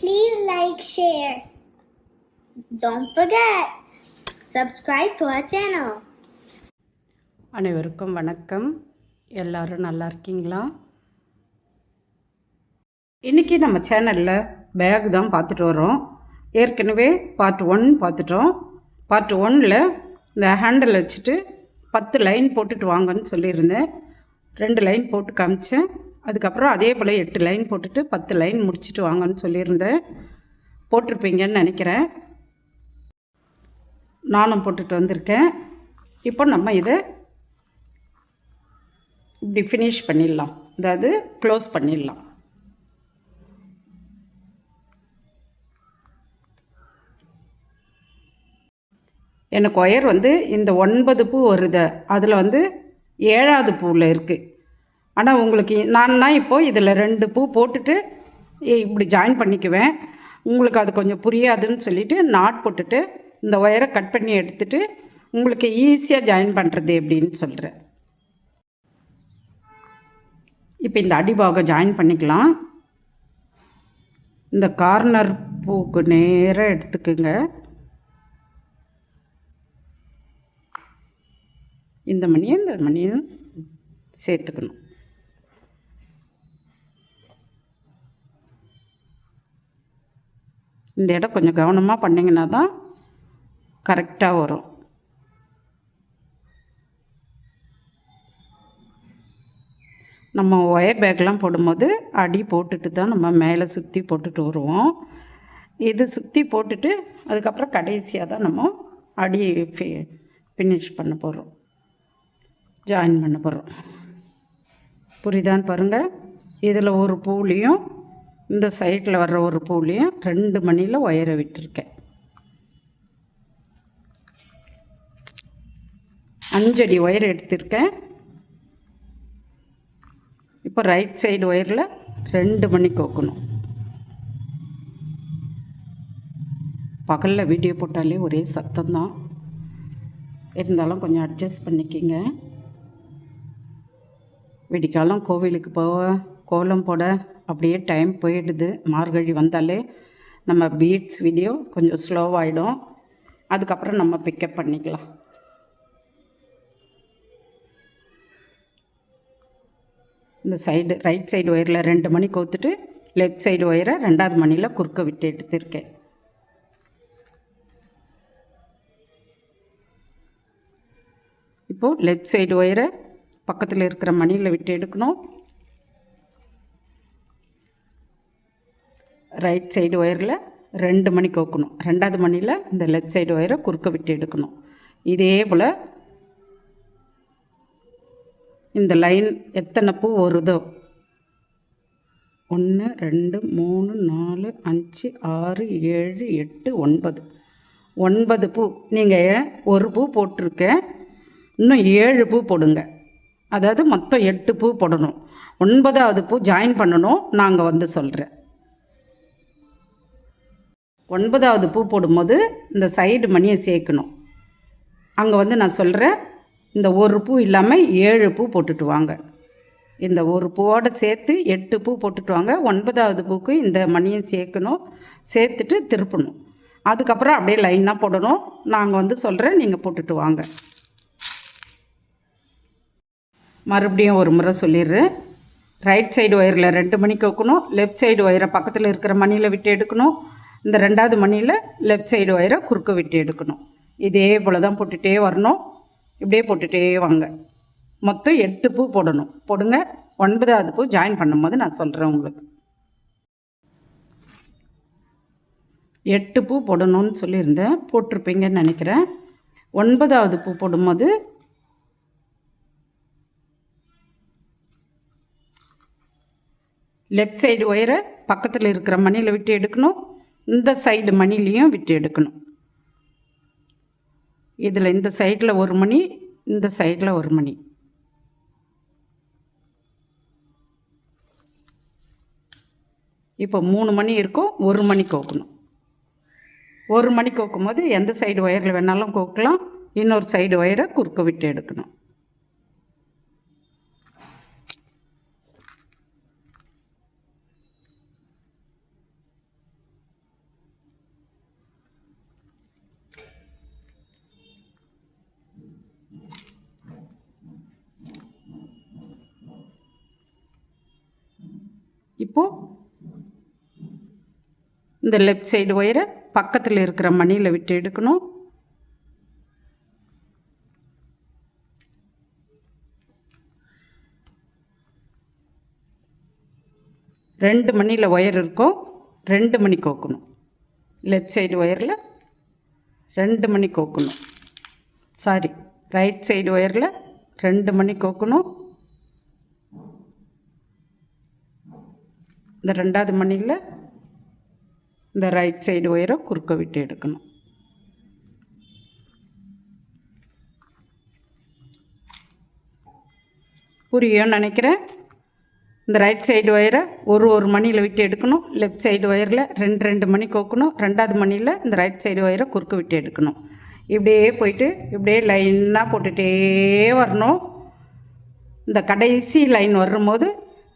Please like, share. Don't forget, subscribe to our channel. அனைவருக்கும் வணக்கம். எல்லாரும் நல்லா இருக்கீங்களா? இன்றைக்கி நம்ம சேனலில் பேக் தான் பார்த்துட்டு வரோம் ஏற்கனவே பார்ட் ஒன் பார்த்துட்டோம். பார்ட் ஒன்னில் இந்த ஹேண்டில் வச்சுட்டு பத்து லைன் போட்டுட்டு வாங்கன்னு சொல்லியிருந்தேன். ரெண்டு லைன் போட்டு காமிச்சேன். அதுக்கப்புறம் அதே போல் எட்டு லைன் போட்டுட்டு பத்து லைன் முடிச்சுட்டு வாங்கன்னு சொல்லியிருந்தேன். போட்டிருப்பீங்கன்னு நினைக்கிறேன். நானும் போட்டுட்டு வந்திருக்கேன். இப்போ நம்ம இதை இப்படி ஃபினிஷ் பண்ணிடலாம். அதாவது க்ளோஸ் பண்ணிடலாம். எனக்கு ஒயர் வந்து இந்த ஒன்பது பூ வருது. அதில் வந்து ஏழாவது பூவில் இருக்குது ஆனால் உங்களுக்கு நான்னா இப்போது இதில் ரெண்டு பூ போட்டுட்டு இப்படி ஜாயின் பண்ணிக்குவேன். உங்களுக்கு அது கொஞ்சம் புரியாதுன்னு சொல்லிட்டு நாட் போட்டுட்டு இந்த ஒயரை கட் பண்ணி எடுத்துட்டு உங்களுக்கு ஈஸியாக ஜாயின் பண்ணுறது எப்படின்னு சொல்கிறேன் இப்போ இந்த அடிபாகம் ஜாயின் பண்ணிக்கலாம். இந்த கார்னர் பூக்கு நேராக எடுத்துக்குங்க. இந்த மணியும் இந்த மணியும் சேர்த்துக்கணும். இந்த இடம் கொஞ்சம் கவனமாக பண்ணிங்கன்னா தான் கரெக்டாக வரும். நம்ம ஒயர் பேக்லாம் போடும்போது அடி போட்டுட்டு தான் நம்ம மேலே சுற்றி போட்டுட்டு வருவோம். இது சுற்றி போட்டுட்டு அதுக்கப்புறம் கடைசியாக தான் நம்ம அடி ஃபி ஃபினிஷ் பண்ண போகிறோம் ஜாயின் பண்ண போகிறோம் புரியுதான்னு பாருங்கள் இதில் ஒரு பூலியும் இந்த சைட்டில் வர்ற ஒரு பூலையும் ரெண்டு மணியில் ஒயரை விட்டுருக்கேன். அஞ்சடி ஒயர் எடுத்திருக்கேன். இப்போ ரைட் சைடு ஒயரில் ரெண்டு மணி கோக்கணும். பகலில் வீடியோ போட்டாலே ஒரே சத்தம்தான். இருந்தாலும் கொஞ்சம் அட்ஜஸ்ட் பண்ணிக்கிங்க. விடிக்காலம் கோவிலுக்கு போக கோலம் போட அப்படியே டைம் போயிடுது. மார்கழி வந்தாலே நம்ம பீட்ஸ் வீடியோ கொஞ்சம் ஸ்லோவாகிடும் அதுக்கப்புறம் நம்ம பிக்கப் பண்ணிக்கலாம். இந்த சைடு ரைட் சைடு ஒயரில் ரெண்டு மணி கோத்துட்டு லெஃப்ட் சைடு ஒயரை ரெண்டாவது மணியில் குறுக்க விட்டு எடுத்திருக்கேன். இப்போது லெஃப்ட் சைடு ஒயரை பக்கத்தில் இருக்கிற மணியில் விட்டு எடுக்கணும். ரைட் சைடு ஒயரில் ரெண்டு மணி கோக்கணும். ரெண்டாவது மணியில் இந்த லெஃப்ட் சைடு ஒயரை குறுக்க விட்டு எடுக்கணும். இதே போல் இந்த லைன் எத்தனை பூ வருதோ? ஒன்று ரெண்டு மூணு நாலு அஞ்சு ஆறு ஏழு எட்டு ஒன்பது. ஒன்பது பூ. நீங்கள் ஒரு பூ போட்டிருக்கேன். இன்னும் ஏழு பூ போடுங்க. அதாவது மொத்தம் எட்டு பூ போடணும். ஒன்பதாவது பூ ஜாயின் பண்ணணும். நாங்கள் வந்து சொல்கிறேன் ஒன்பதாவது பூ போடும்போது இந்த சைடு மணியை சேர்க்கணும். அங்கே வந்து நான் சொல்கிறேன் இந்த ஒரு பூ இல்லாமல் ஏழு பூ போட்டுட்டு வாங்க. இந்த ஒரு பூவோட சேர்த்து எட்டு பூ போட்டுட்டு வாங்க. ஒன்பதாவது பூக்கு இந்த மணியை சேர்க்கணும். சேர்த்துட்டு திருப்பணும். அதுக்கப்புறம் அப்படியே லைனாக போடணும். நாங்கள் வந்து சொல்கிறேன் நீங்கள் போட்டுட்டு வாங்க. மறுபடியும் ஒரு முறை சொல்லிடுறேன். ரைட் சைடு ஒயரில் ரெண்டு மணிக்கு வைக்கணும். லெஃப்ட் சைடு ஒயரை பக்கத்தில் இருக்கிற மணியில் விட்டு எடுக்கணும். இந்த ரெண்டாவது மணியில் லெஃப்ட் சைடு ஒயரை குறுக்க விட்டு எடுக்கணும். இதே போல் தான் போட்டுகிட்டே வரணும். இப்படியே போட்டுகிட்டே வாங்க. மொத்தம் எட்டு பூ போடணும். போடுங்க. ஒன்பதாவது பூ ஜாயின் பண்ணும்போது நான் சொல்கிறேன் உங்களுக்கு. எட்டு பூ போடணும்னு சொல்லியிருந்தேன். போட்டிருப்பீங்கன்னு நினைக்கிறேன். ஒன்பதாவது பூ போடும்போது லெஃப்ட் சைடு ஒயரை பக்கத்தில் இருக்கிற மணியில் விட்டு எடுக்கணும். இந்த சைடு மணிலையும் விட்டு எடுக்கணும். இதில் இந்த சைடில் ஒரு மணி இந்த சைடில் ஒரு மணி. இப்போ மூணு மணி இருக்கும் ஒரு மணி கோக்கணும். ஒரு மணி கோக்கும் போது எந்த சைடு ஒயரில் வேணாலும் கோக்கலாம் இன்னொரு சைடு ஒயரை குறுக்க விட்டு எடுக்கணும். இப்போது இந்த லெஃப்ட் சைடு ஒயரை பக்கத்தில் இருக்கிற மணியில் விட்டு எடுக்கணும். ரெண்டு மணியில் ஒயர் இருக்கும் ரெண்டு மணி கோக்கணும். லெஃப்ட் சைடு ஒயரில் ரெண்டு மணி கோக்கணும். சாரி ரைட் சைடு ஒயரில் ரெண்டு மணி கோக்கணும். இந்த ரெண்டாவது மணியில் இந்த ரைட் சைடு ஒயரை குறுக்க விட்டு எடுக்கணும். புரியும் நினைக்கிறேன். இந்த ரைட் சைடு ஒயரை ஒரு ஒரு மணியில் விட்டு எடுக்கணும். லெஃப்ட் சைடு ஒயரில் ரெண்டு ரெண்டு மணி கோக்கணும். ரெண்டாவது மணியில் இந்த ரைட் சைடு ஒயரை குறுக்க விட்டு எடுக்கணும். இப்படியே போயிட்டு இப்படியே லைனாக போட்டுகிட்டே வரணும். இந்த கடைசி லைன் வரும்போது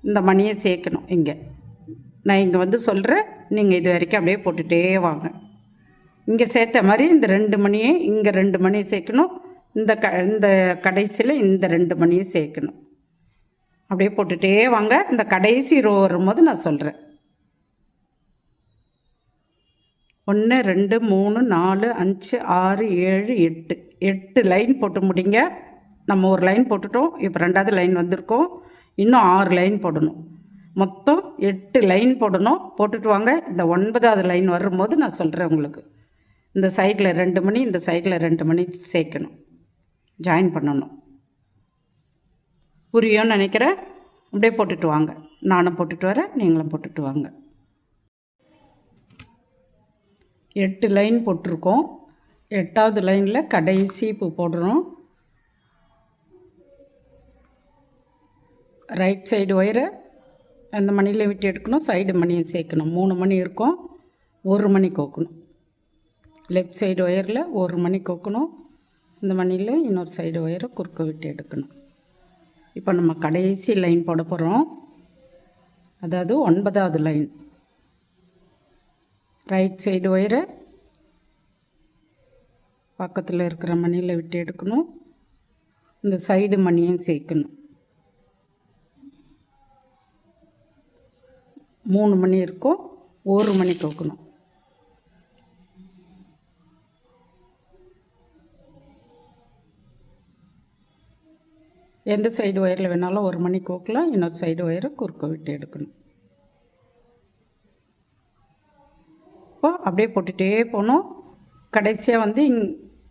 இந்த மணியை சேர்க்கணும் இங்கே. நான் இங்கே வந்து சொல்கிறேன் நீங்கள் இது வரைக்கும் அப்படியே போட்டுகிட்டே வாங்க. இங்கே சேர்த்த மாதிரி இந்த ரெண்டு மணியை இங்கே ரெண்டு மணியை சேர்க்கணும். இந்த க இந்த கடைசியில் இந்த ரெண்டு மணியை சேர்க்கணும். அப்படியே போட்டுகிட்டே வாங்க. இந்த கடைசி ரோ வரும்போது நான் சொல்கிறேன் ஒன்று ரெண்டு மூணு நாலு அஞ்சு ஆறு ஏழு எட்டு. எட்டு லைன் போட்டு முடிங்க. நம்ம ஒரு லைன் போட்டுட்டோம். இப்போ ரெண்டாவது லைன் வந்திருக்கோம். இன்னும் ஆறு லைன் போடணும். மொத்தம் எட்டு லைன் போடணும். போட்டுட்டு வாங்க. இந்த ஒன்பதாவது லைன் வரும்போது நான் சொல்கிறேன் உங்களுக்கு. இந்த சைடில் ரெண்டு மணி இந்த சைடில் ரெண்டு மணி சேர்க்கணும். ஜாயின் பண்ணணும். புரியும்னு நினைக்கிறேன். அப்படியே போட்டுட்டு வாங்க. நானும் போட்டுட்டு வரேன். நீங்களும் போட்டுட்டு வாங்க. எட்டு லைன் போட்டிருக்கோம். எட்டாவது லைனில் கடைசி பூ போடுறோம் ரைட் சைடு ஒயரை அந்த மணியில் விட்டு எடுக்கணும் சைடு மணியை சேர்க்கணும். மூணு மணி இருக்கும் ஒரு மணி கோக்கணும். லெஃப்ட் சைடு ஒயரில் ஒரு மணி கோக்கணும். இந்த மணியில் இன்னொரு சைடு ஒயரை குறுக்க விட்டு எடுக்கணும். இப்போ நம்ம கடைசி லைன் போட போகிறோம் அதாவது ஒன்பதாவது லைன் ரைட் சைடு ஒயரை பக்கத்தில் இருக்கிற மணியில் விட்டு எடுக்கணும். இந்த சைடு மணியும் சேர்க்கணும். மூணு மணி இருக்கும் ஒரு மணி வைக்கணும் எந்த சைடு ஒயரில் வேணாலும் ஒரு மணி கோக்கலாம் இன்னொரு சைடு ஒயரை குறுக்க விட்டு எடுக்கணும். இப்போ அப்படியே போட்டுகிட்டே போகணும். கடைசியாக வந்து இங்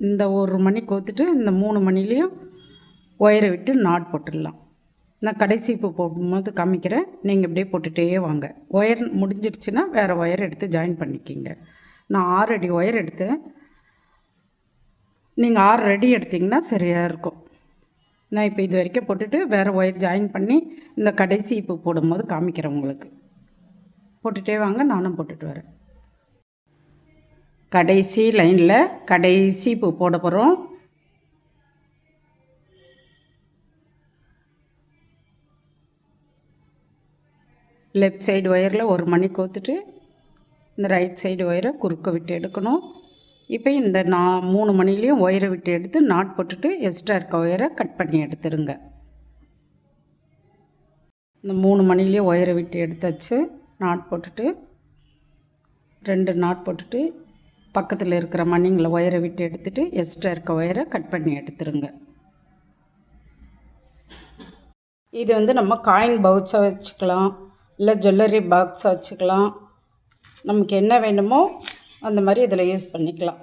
இந்த ஒரு மணி கோத்துட்டு இந்த மூணு மணிலேயும் ஒயரை விட்டு நாட் போட்டுடலாம். நான் கடைசி இப்போ போடும்போது காமிக்கிறேன். நீங்கள் இப்படியே போட்டுகிட்டே வாங்க. ஒயர் முடிஞ்சிடுச்சுன்னா வேறு ஒயர் எடுத்து ஜாயின் பண்ணிக்கிங்க. நான் ஆறு அடி ஒயர் எடுத்தேன். நீங்கள் ஆறு அடி எடுத்திங்கன்னா சரியாக இருக்கும். நான் இப்போ இது வரைக்கும் போட்டுட்டு வேறு ஒயர் ஜாயின் பண்ணி இந்த கடைசி இப்போ போடும்போது காமிக்கிறேன் உங்களுக்கு. போட்டுகிட்டே வாங்க நானும் போட்டுட்டு வரேன். கடைசி லைனில் கடைசி இப்போ போட போகிறோம் லெஃப்ட் சைடு ஒயரில் ஒரு மணி கோத்துட்டு இந்த ரைட் சைடு ஒயரை குறுக்க விட்டு எடுக்கணும். இப்போ இந்த நா மூணு மணிலையும் ஒயரை விட்டு எடுத்து நாட் போட்டுட்டு எக்ஸ்ட்ரா இருக்க ஒயரை கட் பண்ணி எடுத்துருங்க. இந்த மூணு மணிலேயும் ஒயரை விட்டு எடுத்தாச்சு. நாட் போட்டுட்டு ரெண்டு நாட் போட்டுட்டு பக்கத்தில் இருக்கிற மணிங்களை ஒயரை விட்டு எடுத்துட்டு எக்ஸ்ட்ரா இருக்க ஒயரை கட் பண்ணி எடுத்துருங்க. இது வந்து நம்ம காயின் பவுச்சாக வச்சுக்கலாம். இல்லை ஜுவல்லரி பாக்ஸ் வச்சுக்கலாம். நமக்கு என்ன வேணுமோ அந்த மாதிரி இதில் யூஸ் பண்ணிக்கலாம்.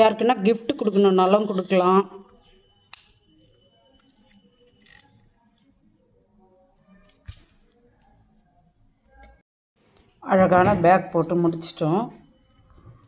யாருக்குன்னா கிஃப்ட் கொடுக்கணுன்னாலும் கொடுக்கலாம். அழகான பேக் போட்டு முடிச்சிட்டோம்.